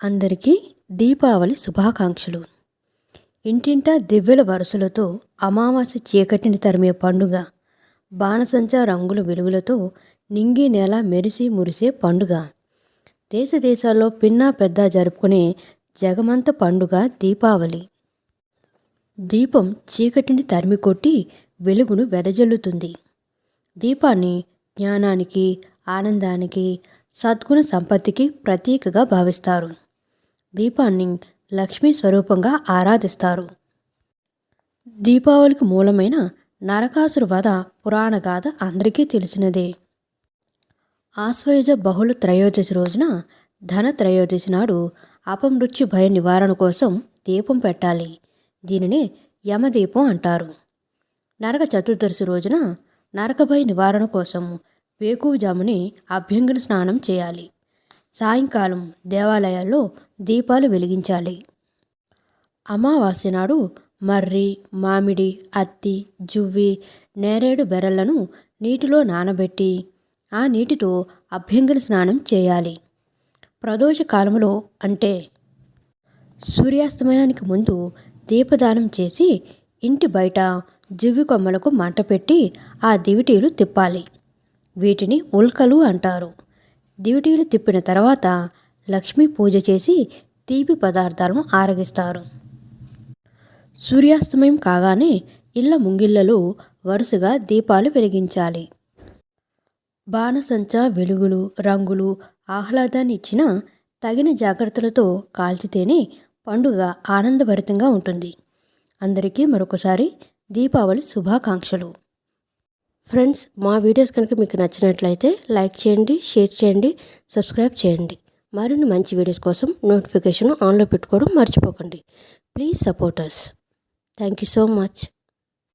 అందరికీ దీపావళి శుభాకాంక్షలు. ఇంటింటా దివ్యల వరుసలతో అమావాస్య చీకటిని తరిమే పండుగ బాణసంచా రంగుల వెలుగులతో నింగి నేల మెరిసి మురిసే పండుగ. దేశ దేశాల్లో పిన్నా పెద్ద జరుపుకునే జగమంత పండుగ దీపావళి. దీపం చీకటిని తరిమి కొట్టి వెలుగును వెదజల్లుతుంది. దీపాన్ని జ్ఞానానికి ఆనందానికి సద్గుణ సంపత్తికి ప్రతీకగా భావిస్తారు. దీపాన్ని లక్ష్మీ స్వరూపంగా ఆరాధిస్తారు. దీపావళికి మూలమైన నరకాసుర వధ పురాణ గాథ అందరికీ తెలిసినదే. ఆశ్వయుజ బహుళ త్రయోదశి రోజున ధన త్రయోదశి నాడు అపమృత్యు భయ నివారణ కోసం దీపం పెట్టాలి. దీనిని యమదీపం అంటారు. నరక చతుర్దశి రోజున నరక భయ నివారణ కోసం వేకువజాముని అభ్యంగన స్నానం చేయాలి. సాయంకాలం దేవాలయాల్లో దీపాలు వెలిగించాలి. అమావాస్య నాడు మర్రి మామిడి అత్తి జువ్వి నేరేడు బెరళ్ళను నీటిలో నానబెట్టి ఆ నీటితో అభ్యంగన స్నానం చేయాలి. ప్రదోష కాలంలో అంటే సూర్యాస్తమయానికి ముందు దీపదానం చేసి ఇంటి బయట జివ్వి కొమ్మలకు మంట పెట్టి ఆ దివిటీలు తిప్పాలి. వీటిని ఉల్కలు అంటారు. దివిటీలు తిప్పిన తర్వాత లక్ష్మీ పూజ చేసి తీపి పదార్థాలను ఆరగిస్తారు. సూర్యాస్తమయం కాగానే ఇళ్ళ ముంగిళ్ళలో వరుసగా దీపాలు వెలిగించాలి. బాణసంచా వెలుగులు రంగులు ఆహ్లాదాన్ని ఇచ్చిన తగిన జాగ్రత్తలతో కాల్చితేనే పండుగ ఆనందభరితంగా ఉంటుంది. అందరికీ మరొకసారి దీపావళి శుభాకాంక్షలు. ఫ్రెండ్స్ మా వీడియోస్ కనుక మీకు నచ్చినట్లయితే లైక్ చేయండి షేర్ చేయండి సబ్స్క్రైబ్ చేయండి. మరిన్ని మంచి వీడియోస్ కోసం నోటిఫికేషన్ ఆన్లో పెట్టుకోవడం మర్చిపోకండి. Please support us thank you so much